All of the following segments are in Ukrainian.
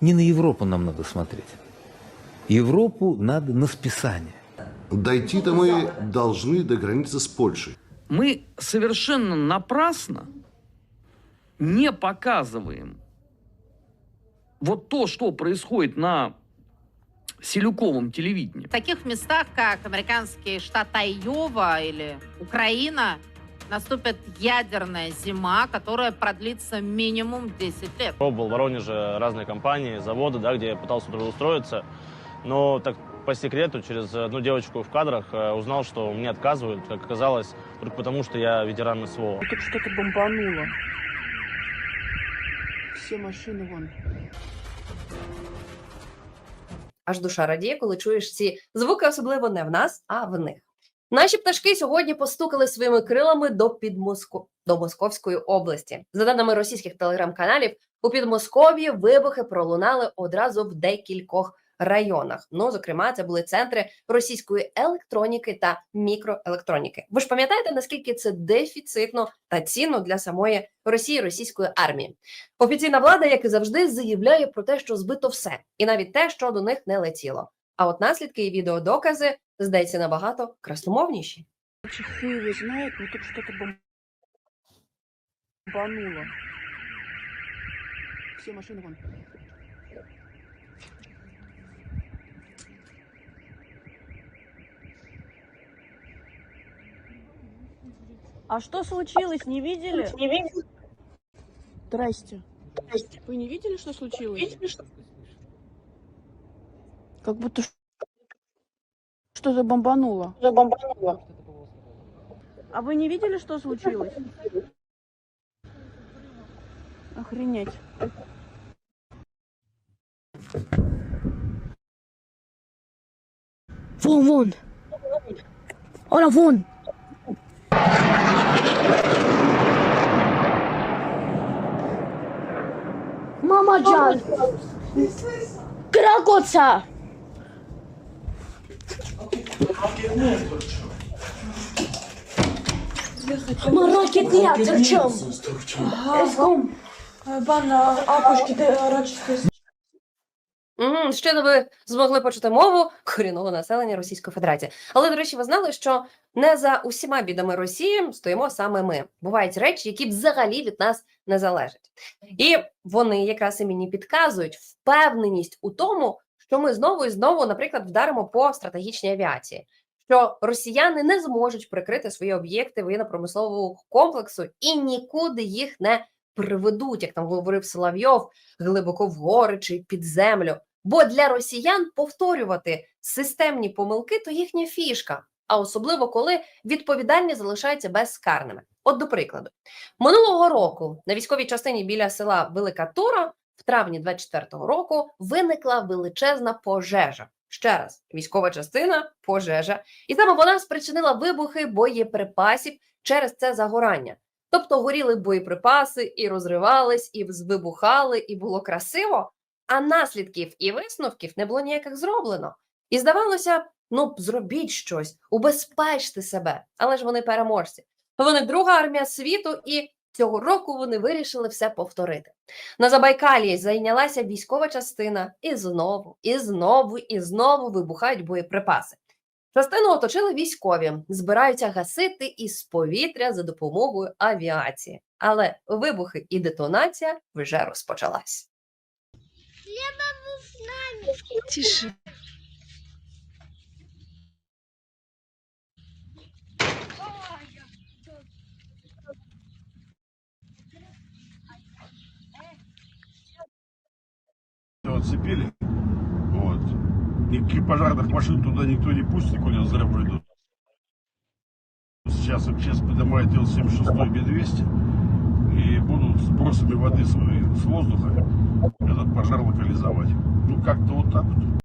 Не на Европу нам надо смотреть. Европу надо на списание. Дойти-то мы должны до границы с Польшей. Мы совершенно напрасно не показываем вот то, что происходит на Селюковом телевидении. В таких местах, как американский штат Айова или Украина, наступит ядерная зима, которая продлится минимум 10 лет. Пробовал в Воронеже разные компании, заводы, да, где я пытался трудоустроиться. Но так по секрету через одну девочку в кадрах э, узнал, что мне отказывают, как оказалось, только потому, что я ветеран СВО. Тут что-то бомбануло. Все машины вон. Аж душа радіє, коли чуєш ці звуки, особливо не в нас, а в них. Наші пташки сьогодні постукали своїми крилами до Підмоско... до Московської області. За даними російських телеграм-каналів, у Підмосков'ї вибухи пролунали одразу в декількох районах. Ну, зокрема, це були центри російської електроніки та мікроелектроніки. Ви ж пам'ятаєте, наскільки це дефіцитно та цінно для самої Росії російської армії? Офіційна влада, як і завжди, заявляє про те, що збито все, і навіть те, що до них не летіло. А от наслідки і відеодокази здається набагато красномовніші. Хуй его знает, но тут что-то бомбануло. Все машины вон. А что случилось, не видели? Не видели? Здрасте. Здрасте. Вы не видели, что случилось? Как будто ш- что-то бомбануло. А вы не видели, что случилось? Охренеть. Вон, вон. Оля, вон. Мама Джан. Кракоца. Маракет нет, зачем? Eskом. Угу, щойно ви змогли почути мову корінного населення Російської Федерації. Але, до речі, ви знали, що не за усіма бідами Росії стоїмо саме ми. Бувають речі, які взагалі від нас не залежать. І вони якраз і мені підказують впевненість у тому, що ми знову і знову, наприклад, вдаримо по стратегічній авіації. Що росіяни не зможуть прикрити свої об'єкти воєнно-промислового комплексу і нікуди їх не приведуть, як там говорив Соловйов, глибоко в гори чи під землю. Бо для росіян повторювати системні помилки то їхня фішка, а особливо коли відповідальні залишаються безкарними. От до прикладу, минулого року на військовій частині біля села Велика Тура в травні 24-го року виникла величезна пожежа. Ще раз, військова частина, пожежа, і саме вона спричинила вибухи боєприпасів через це загорання. Тобто горіли боєприпаси і розривались, і вибухали, і було красиво, а наслідків і висновків не було ніяких зроблено. І здавалося, ну зробіть щось, убезпечте себе, але ж вони переможці. Вони друга армія світу, і цього року вони вирішили все повторити. На Забайкалі зайнялася військова частина, і знову, і знову, і знову вибухають боєприпаси. Частину оточили військові, збираються гасити із повітря за допомогою авіації. Але вибухи і детонація вже розпочалась. Тише. оцепили. Вот. Никаких пожарных машин туда никто не пустит, никуда взрыв идут. Сейчас МЧС поднимает Ил-76 Б-200 и будут сбросами воды своей с воздуха этот пожар локализовать. Ну, как-то вот так вот.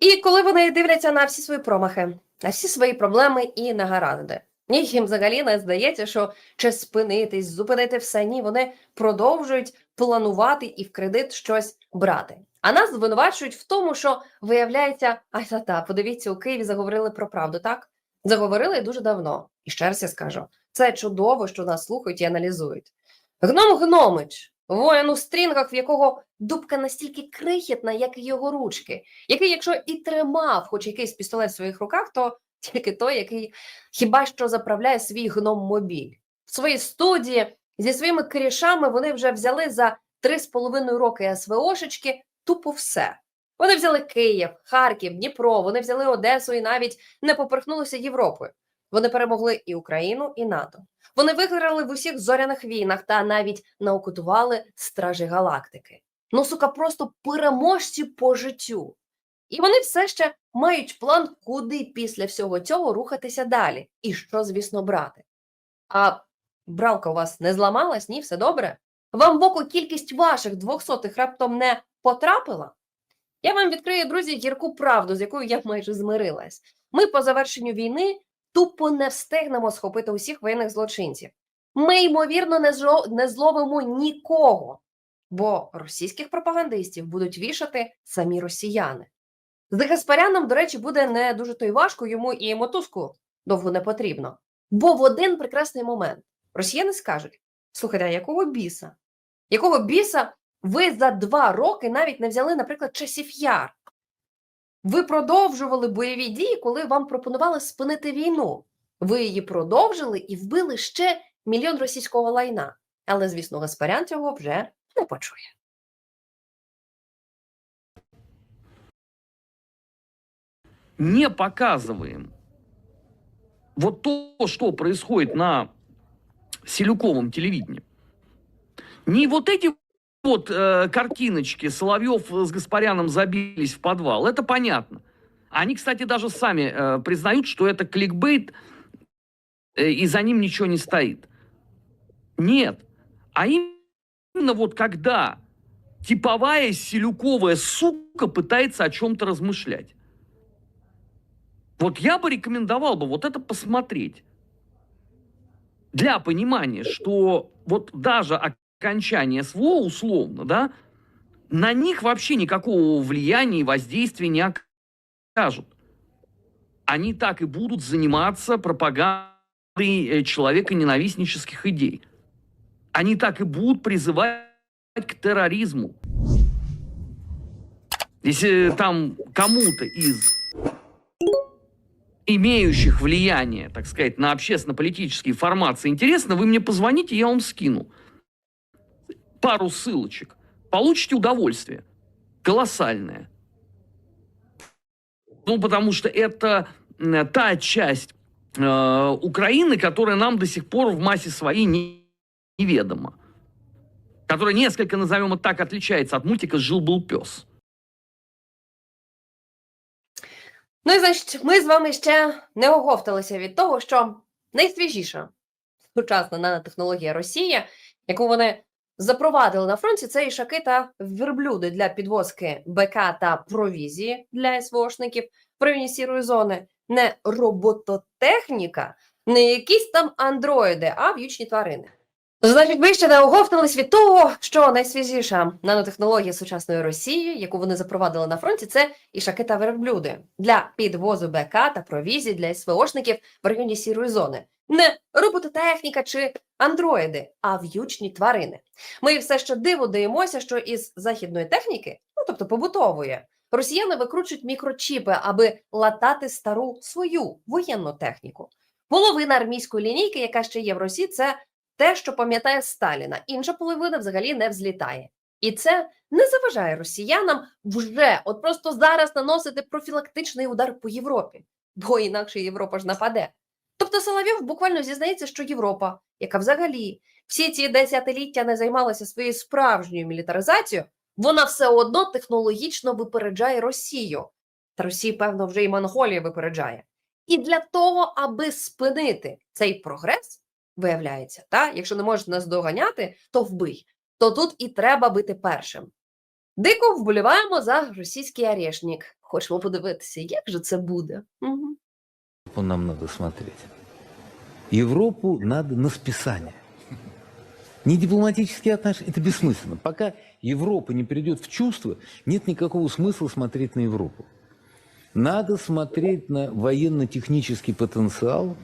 І коли вони дивляться на всі свої промахи, на всі свої проблеми і негаразди, ні, їм взагалі не здається, що чи спинитись, зупинити все. Ні, вони продовжують планувати і в кредит щось брати. А нас звинувачують в тому, що виявляється, ай та та подивіться, у Києві заговорили про правду, так? Заговорили дуже давно. І ще раз я скажу: це чудово, що нас слухають і аналізують. Гном Гномич воїн у стрінгах, в якого дубка настільки крихітна, як і його ручки, який, якщо і тримав хоч якийсь пістолет в своїх руках, то тільки той, який хіба що заправляє свій гном-мобіль. В своїй студії зі своїми корішами вони вже взяли за три з половиною роки СВОшечки тупо все. Вони взяли Київ, Харків, Дніпро, вони взяли Одесу і навіть не поперхнулися Європою. Вони перемогли і Україну, і НАТО. Вони виграли в усіх зоряних війнах та навіть наокутували стражі галактики. Ну, сука, просто переможці по життю. І вони все ще мають план, куди після всього цього рухатися далі, і що, звісно, брати. А бралка у вас не зламалась? Ні, все добре? Вам в око кількість ваших двохсотих раптом не потрапила? Я вам відкрию, друзі, гірку правду, з якою я майже змирилась. Ми по завершенню війни тупо не встигнемо схопити усіх воєнних злочинців. Ми, ймовірно, не, зло, не зловимо нікого, бо російських пропагандистів будуть вішати самі росіяни. З Гаспаряном, до речі, буде не дуже то й важко, йому і мотузку довго не потрібно. Бо в один прекрасний момент росіяни скажуть: слухайте, а якого біса? Якого біса ви за два роки навіть не взяли, наприклад, часів яр? Ви продовжували бойові дії, коли вам пропонували спинити війну. Ви її продовжили і вбили ще мільйон російського лайна. Але, звісно, Гаспарян цього вже не почує. не показываем вот то, что происходит на Селюковом телевидении, не вот эти вот э, картиночки Соловьев с Гаспаряном забились в подвал, это понятно. Они, кстати, даже сами э, признают, что это кликбейт, э, и за ним ничего не стоит. Нет. А именно вот когда типовая селюковая сука пытается о чем-то размышлять. Вот я бы рекомендовал бы вот это посмотреть. Для понимания, что вот даже окончание СВО условно, да, на них вообще никакого влияния и воздействия не окажут. Они так и будут заниматься пропагандой э, человека-ненавистнических идей. Они так и будут призывать к терроризму. Если там кому-то из имеющих влияние, так сказать, на общественно-политические формации интересно, вы мне позвоните, я вам скину пару ссылочек. Получите удовольствие. Колоссальное. Ну, потому что это та часть э, Украины, которая нам до сих пор в массе своей не- неведома. Которая несколько, назовем это так, отличается от мультика «Жил-был пес». Ну і значить, ми з вами ще не оговталися від того, що найсвіжіша сучасна нанотехнологія Росії, яку вони запровадили на фронті, це ішаки та верблюди для підвозки БК та провізії для СВОшників в районі сірої зони. Не робототехніка, не якісь там андроїди, а в'ючні тварини. Значить, ви ще не оговтались від того, що найсвіжіша нанотехнологія сучасної Росії, яку вони запровадили на фронті, це ішаки та верблюди для підвозу БК та провізії для СВОшників в районі сірої зони. Не робототехніка чи андроїди, а в'ючні тварини. Ми все ще диво даємося, що із західної техніки, ну тобто побутової, росіяни викручують мікрочіпи, аби латати стару свою воєнну техніку. Половина армійської лінійки, яка ще є в Росії, це те, що пам'ятає Сталіна. Інша половина взагалі не взлітає. І це не заважає росіянам вже от просто зараз наносити профілактичний удар по Європі, бо інакше Європа ж нападе. Тобто Соловйов буквально зізнається, що Європа, яка взагалі всі ці десятиліття не займалася своєю справжньою мілітаризацією, вона все одно технологічно випереджає Росію. Та Росії, певно, вже і Монголія випереджає. І для того, аби спинити цей прогрес, виявляється, та, якщо не можеш нас доганяти, то вбий. То тут і треба бути першим. Дико вболіваємо за російський арешник. Хочемо подивитися, як же це буде. Угу. Европу нам надо смотреть. Европу надо на списание. Не дипломатические отношения, это бессмысленно. Пока Европа не придет в чувство, нет никакого смысла смотреть на Европу. Надо смотреть на военно-технический потенциал,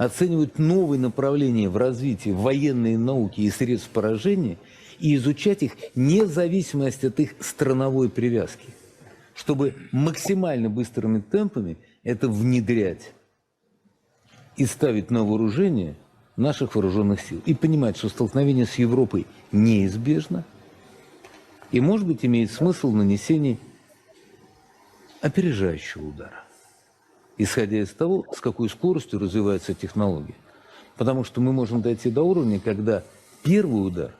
оценивать новые направления в развитии военной науки и средств поражения и изучать их вне зависимости от их страновой привязки, чтобы максимально быстрыми темпами это внедрять и ставить на вооружение наших вооруженных сил. И понимать, что столкновение с Европой неизбежно, и, может быть, имеет смысл нанесения опережающего удара, исходя из того, с какой скоростью развиваются технологии. Потому что мы можем дойти до уровня, когда первый удар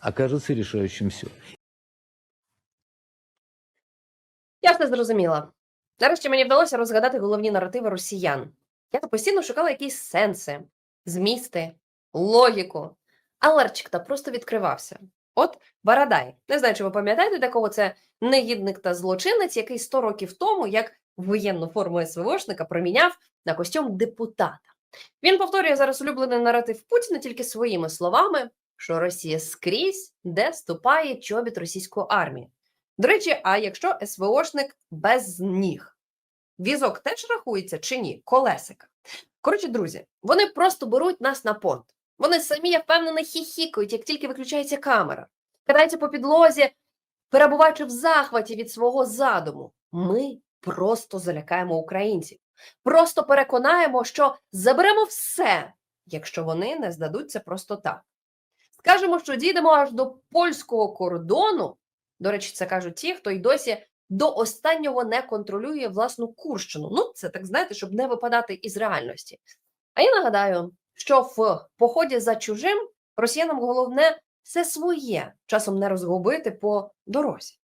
окажется решающим все. Я все зрозуміла. Нарешті мені вдалося розгадати головні наративи росіян. Я постійно шукала якісь сенси, змісти, логіку. А Ларчик та просто відкривався. От Барадай. Не знаю, чи ви пам'ятаєте такого, це негідник та злочинець, який 100 років тому, як воєнну форму СВОшника, проміняв на костюм депутата. Він повторює зараз улюблений наратив Путіна тільки своїми словами, що Росія скрізь, де ступає чобіт російської армії. До речі, а якщо СВОшник без ніг? Візок теж рахується чи ні? Колесика. Коротше, друзі, вони просто беруть нас на понт. Вони самі, я впевнена, хіхікають, як тільки виключається камера. Катаються по підлозі, перебуваючи в захваті від свого задуму. Ми просто залякаємо українців. Просто переконаємо, що заберемо все, якщо вони не здадуться просто так. Скажемо, що дійдемо аж до польського кордону. До речі, це кажуть ті, хто й досі до останнього не контролює власну Курщину. Ну, це так знаєте, щоб не випадати із реальності. А я нагадаю, що в поході за чужим росіянам головне все своє часом не розгубити по дорозі.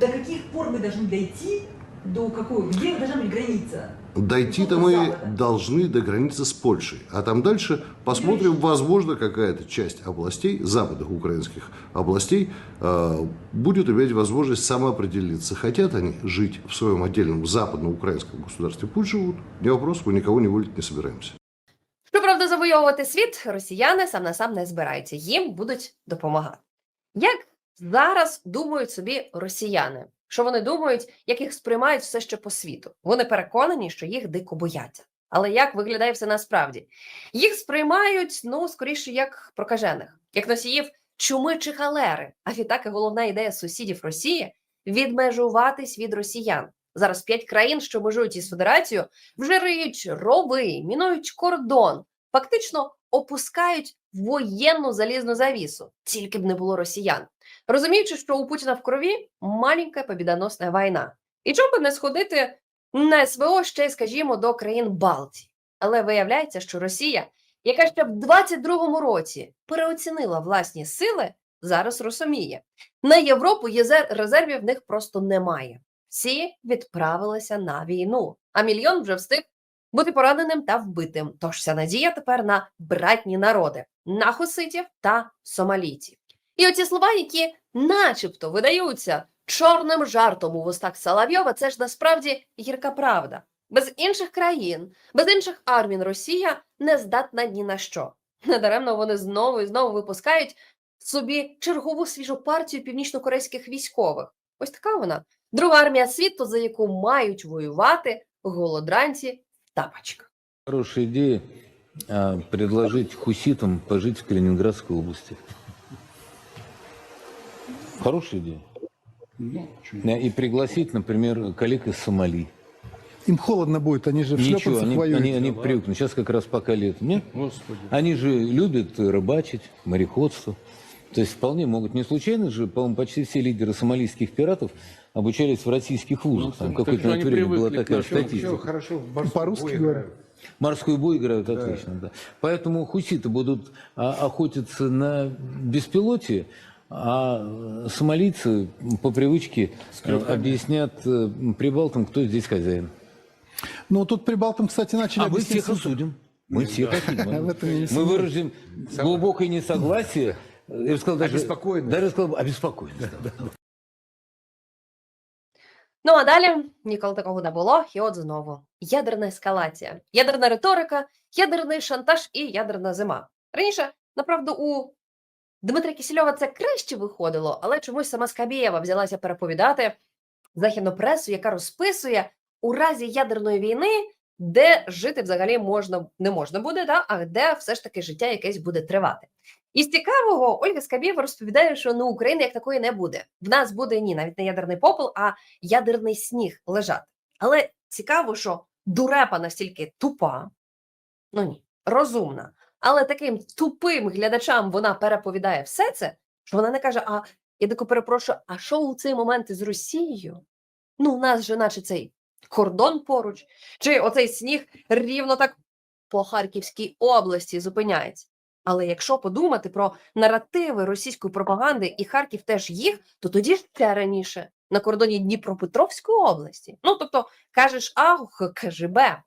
До каких пор мы должны дойти, до какой, где должна быть граница? Дойти-то мы должны до границы с Польшей. А там дальше посмотрим, возможно, какая-то часть областей, западных украинских областей, э, будет иметь возможность самоопределиться. Хотят они жить в своем отдельном западноукраинском государстве, пусть живут. Не вопрос, мы никого не волить не собираемся. Щоправда, завойовувати світ росіяни сам на сам не збираються, їм будуть допомагати. Як зараз думають собі росіяни? Що вони думають, як їх сприймають все ще по світу? Вони переконані, що їх дико бояться. Але як виглядає все насправді? Їх сприймають, ну, скоріше, як прокажених, як носіїв чуми чи халери. А відтак і головна ідея сусідів Росії відмежуватись від росіян. Зараз п'ять країн, що межують із федерацією, вже риють рови, мінують кордон, фактично опускають воєнну залізну завісу, тільки б не було росіян. Розуміючи, що у Путіна в крові маленька побідоносна війна. І чому би не сходити на СВО ще, скажімо, до країн Балтії. Але виявляється, що Росія, яка ще в 22-му році переоцінила власні сили, зараз розуміє. На Європу резервів в них просто немає. Всі відправилися на війну, а мільйон вже встиг бути пораненим та вбитим. Тож вся надія тепер на братні народи, на хуситів та сомалійців. І оці слова, які начебто видаються чорним жартом у вустах Соловйова, це ж насправді гірка правда. Без інших країн, без інших армій Росія не здатна ні на що. Недаремно вони знову і знову випускають собі чергову свіжу партію північнокорейських військових. Ось така вона друга армія світу, за яку мають воювати голодранці в тапочках. Хорошая идея а, предложить хуситам пожить в Калининградской области. Хорошая идея. Да, И пригласить, например, коллег из Сомали. Им холодно будет, они же в Ничего, они, воюют. они, они привыкнут. Сейчас как раз пока лето. Нет? Они же любят рыбачить, мореходство. То есть вполне могут. Не случайно же, по-моему, почти все лидеры сомалийских пиратов обучались в российских вузах. Там какое-то время была такая статистика. По-русски говорят. Морской бой играют отлично, да. Поэтому хуситы будут а, охотиться на беспилотие, а э, сомалийцы по привычке э, объяснят э, прибалтам, кто здесь хозяин. Ну, тут прибалтам, кстати, начали А мы объяснять всех суть. осудим. Мы всех осудим. В этом я не Мы сомневаюсь. выразим глубокое несогласие. Я бы сказал, даже, даже сказал, бы, обеспокоенность. да. Ну а далі ніколи такого не було, і от знову ядерна ескалація, ядерна риторика, ядерний шантаж і ядерна зима. Раніше, направду, у Дмитра Кісільова це краще виходило, але чомусь сама Скабєєва взялася переповідати західну пресу, яка розписує у разі ядерної війни, де жити взагалі можна не можна буде, да? а де все ж таки життя якесь буде тривати. Із цікавого Ольга Скабєва розповідає, що ну України як такої не буде. В нас буде ні, навіть не ядерний попел, а ядерний сніг лежати. Але цікаво, що дурепа настільки тупа, ну ні, розумна, але таким тупим глядачам вона переповідає все це, що вона не каже: А я тако перепрошую, а що у цей момент із Росією? Ну, у нас же, наче цей кордон поруч, чи оцей сніг рівно так по Харківській області зупиняється. Але якщо подумати про наративи російської пропаганди, і Харків теж їх, то тоді ще раніше на кордоні Дніпропетровської області. Ну тобто кажеш А, кажи Б.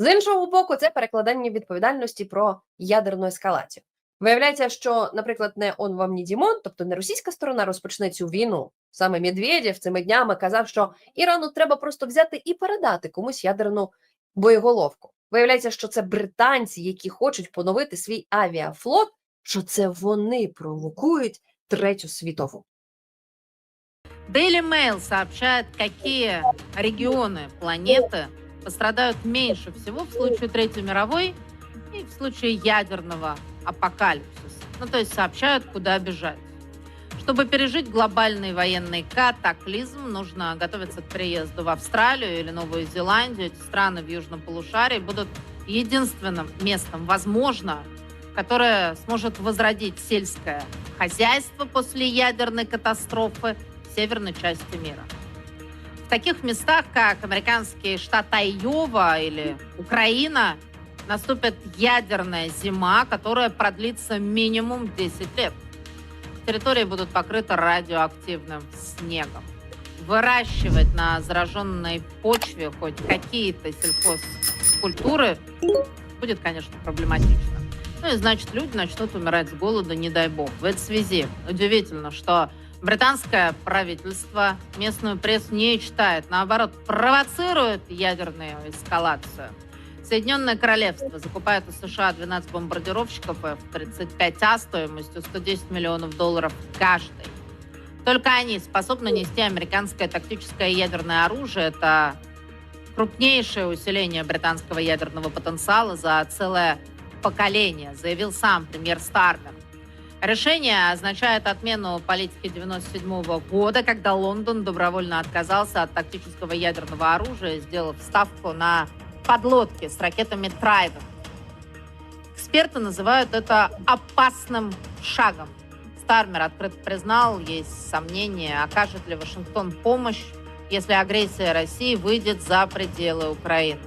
З іншого боку, це перекладання відповідальності про ядерну ескалацію. Виявляється, що, наприклад, не он вам ні Дімон, тобто не російська сторона розпочне цю війну. Саме Медведєв цими днями казав, що Ірану треба просто взяти і передати комусь ядерну боєголовку. Виявляється, що це британці, які хочуть поновити свій авіафлот, що це вони провокують третю світову. Daily Mail сообщает, какие регионы планеты пострадают меньше всего в случае Третьей мировой и в случае ядерного апокалипсиса. Ну, то есть сообщают, куда бежать. Чтобы пережить глобальный военный катаклизм, нужно готовиться к приезду в Австралию или Новую Зеландию. Эти страны в южном полушарии будут единственным местом, возможно, которое сможет возродить сельское хозяйство после ядерной катастрофы в северной части мира. Таких местах, как американский штат Айова или Украина, наступит ядерная зима, которая продлится минимум 10 лет. Территории будут покрыты радиоактивным снегом. Выращивать на зараженной почве хоть какие-то сельхозкультуры будет, конечно, проблематично. Ну и значит, люди начнут умирать с голода, не дай бог. В этой связи удивительно, что британское правительство местную прессу не читает, наоборот, провоцирует ядерную эскалацию. Соединенное Королевство закупает у США 12 бомбардировщиков F-35А стоимостью 110 миллионов долларов каждый. Только они способны нести американское тактическое ядерное оружие. Это крупнейшее усиление британского ядерного потенциала за целое поколение, заявил сам премьер Стармер. Решение означает отмену политики 1997 года, когда Лондон добровольно отказался от тактического ядерного оружия, сделав ставку на подлодки с ракетами Трайден. Эксперты называют это опасным шагом. Стармер открыто признал, есть сомнения, окажет ли Вашингтон помощь, если агрессия России выйдет за пределы Украины.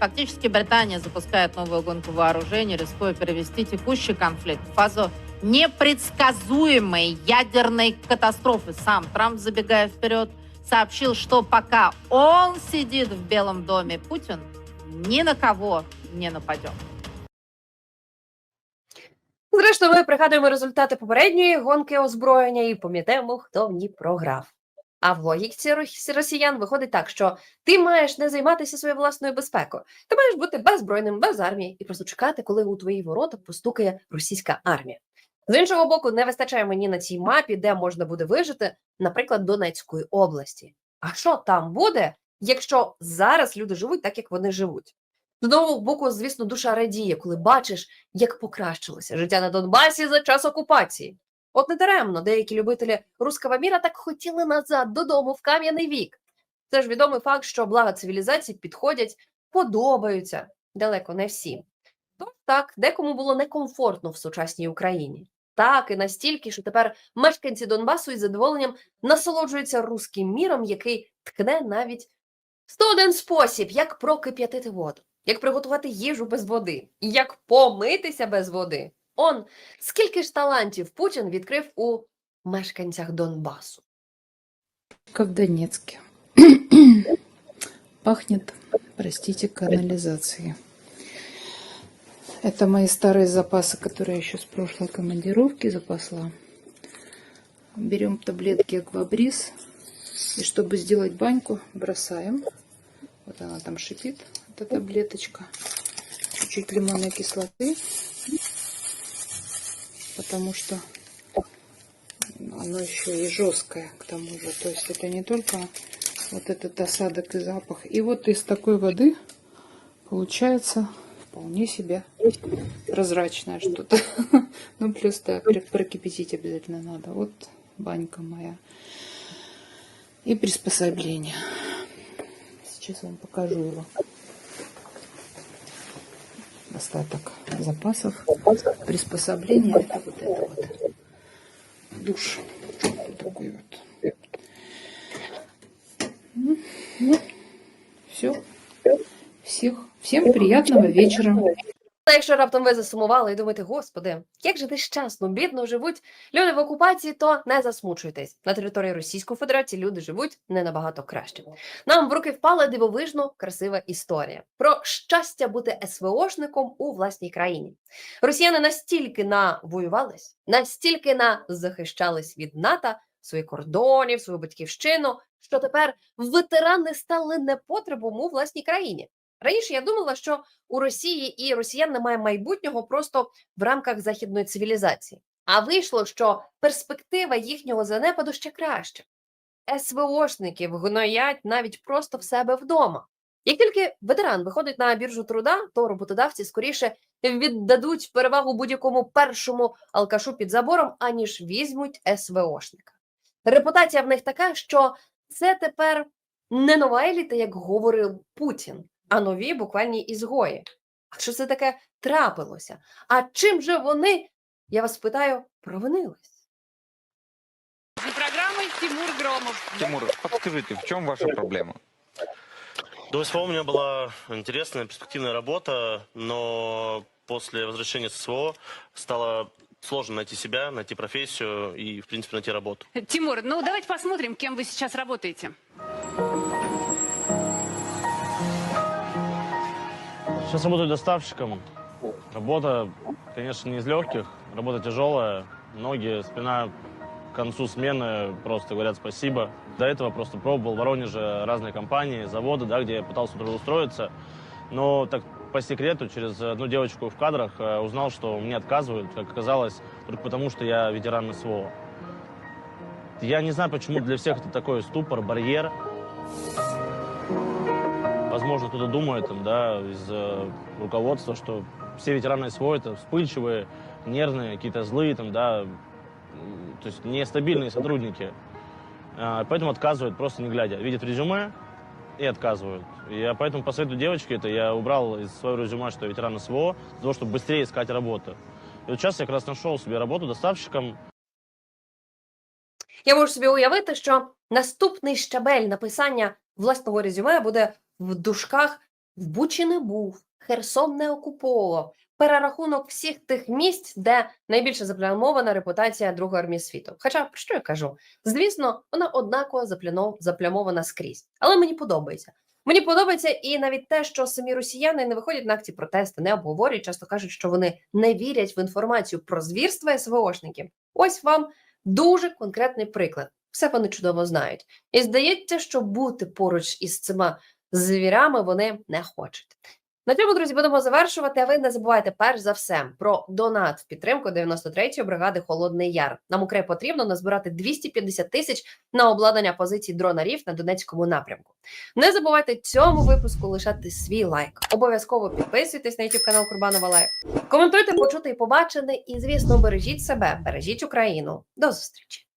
Фактически Британия запускает новую гонку вооружений, рискуя перевести текущий конфликт в фазу непредсказуемой ядерной катастрофы. Сам Трамп, забегая вперед, сообщил, что пока он сидит в Белом доме, Путин ни на кого не нападет. Зрештою, ми пригадуємо результати попередньої гонки озброєння і пам'ятаємо, хто в ній програв. А в логіці росіян виходить так, що ти маєш не займатися своєю власною безпекою. Ти маєш бути беззбройним, без армії і просто чекати, коли у твої ворота постукає російська армія. З іншого боку, не вистачає мені на цій мапі, де можна буде вижити, наприклад, Донецької області. А що там буде, якщо зараз люди живуть так, як вони живуть? З одного боку, звісно, душа радіє, коли бачиш, як покращилося життя на Донбасі за час окупації. От не даремно деякі любителі руского міра так хотіли назад додому в кам'яний вік. Це ж відомий факт, що блага цивілізації підходять, подобаються далеко не всім. Тож так, декому було некомфортно в сучасній Україні. Так і настільки, що тепер мешканці Донбасу із задоволенням насолоджуються руським міром, який ткне навіть 101 спосіб, як прокип'ятити воду, як приготувати їжу без води, як помитися без води. Он скільки ж талантів Путін відкрив у мешканцях Донбасу. Как в Донецке. Пахнет, простите, канализацией. Это мои старые запасы, которые я еще с прошлой командировки запасла. Берем таблетки Аквабриз. И чтобы сделать баньку, бросаем. Вот она там шипит, эта таблеточка. Чуть-чуть лимонной кислоты. Потому что оно еще и жесткое к тому же. То есть это не только вот этот осадок и запах. И вот из такой воды получается вполне себе прозрачное что-то. Ну, плюс пр- прокипятить обязательно надо. Вот банька моя. И приспособление. Сейчас вам покажу его. Остаток запасов. Приспособление это вот это вот. Душ. Такой вот. Все. Всех. Всем приятного вечера. Та якщо раптом ви засумували і думаєте, господи, як же нещасно, бідно живуть люди в окупації, то не засмучуйтесь. На території Російської Федерації люди живуть не набагато краще. Нам в руки впала дивовижно красива історія про щастя бути СВОшником у власній країні. Росіяни настільки навоювались, настільки на захищались від НАТО, своїх кордонів, свою батьківщину, що тепер ветерани стали непотребом у власній країні. Раніше я думала, що у Росії і росіян немає майбутнього просто в рамках західної цивілізації. А вийшло, що перспектива їхнього занепаду ще краща. СВОшників гноять навіть просто в себе вдома. Як тільки ветеран виходить на біржу труда, то роботодавці скоріше віддадуть перевагу будь-якому першому алкашу під забором, аніж візьмуть СВОшника. Репутація в них така, що це тепер не нова еліта, як говорив Путін, а нові буквальні ізгої. А що це таке трапилося? А чим же вони, я вас питаю, провинились? Программой Тимур Громов. Тимур, подскажите, в чем ваша проблема? До СВО у меня была интересная, перспективная работа, но после возвращения с СВО стало сложно найти себя, найти профессию и, в принципе, найти работу. Тимур, ну давайте посмотрим, кем вы сейчас работаете. Сейчас работаю доставщиком. Работа, конечно, не из легких, работа тяжелая. Ноги, спина к концу смены просто говорят спасибо. До этого просто пробовал в Воронеже разные компании, заводы, да, где я пытался трудоустроиться. Но так по секрету через одну девочку в кадрах э, узнал, что мне отказывают, как оказалось, только потому, что я ветеран СВО. Я не знаю, почему для всех это такой ступор, барьер. Возможно, кто-то думает, там, да, из э, руководства, что все ветераны СВО это вспыльчивые, нервные, какие-то злые, там, да, то есть нестабильные сотрудники. А, Поэтому отказывают, просто не глядя. Видят резюме и отказывают. Я поэтому по совету девочки это я убрал из своего резюме, что ветеран СВО, для того, чтобы быстрее искать работу. И вот сейчас я как раз нашел себе работу доставщиком. Я можу собі уявити, що наступний щабель написання власного резюме буде в дужках в Бучі не був, Херсон не окуповував. Перерахунок всіх тих місць, де найбільше заплямована репутація Другої армії світу. Хоча про що я кажу? Звісно, вона однаково заплямована скрізь. Але мені подобається. Мені подобається і навіть те, що самі росіяни не виходять на акції протести, не обговорюють, часто кажуть, що вони не вірять в інформацію про звірства СВОшників. Ось вам дуже конкретний приклад. Все вони чудово знають. І здається, що бути поруч із цими звірями вони не хочуть. На цьому, друзі, будемо завершувати. А ви не забувайте перш за все про донат в підтримку 93-ї бригади Холодний Яр. Нам украй потрібно назбирати 250 тисяч на обладнання позицій дронарів на Донецькому напрямку. Не забувайте цьому випуску лишати свій лайк. Обов'язково підписуйтесь на YouTube канал Курбанова Лайв. Коментуйте, почути і побачене. І, звісно, бережіть себе, бережіть Україну. До зустрічі!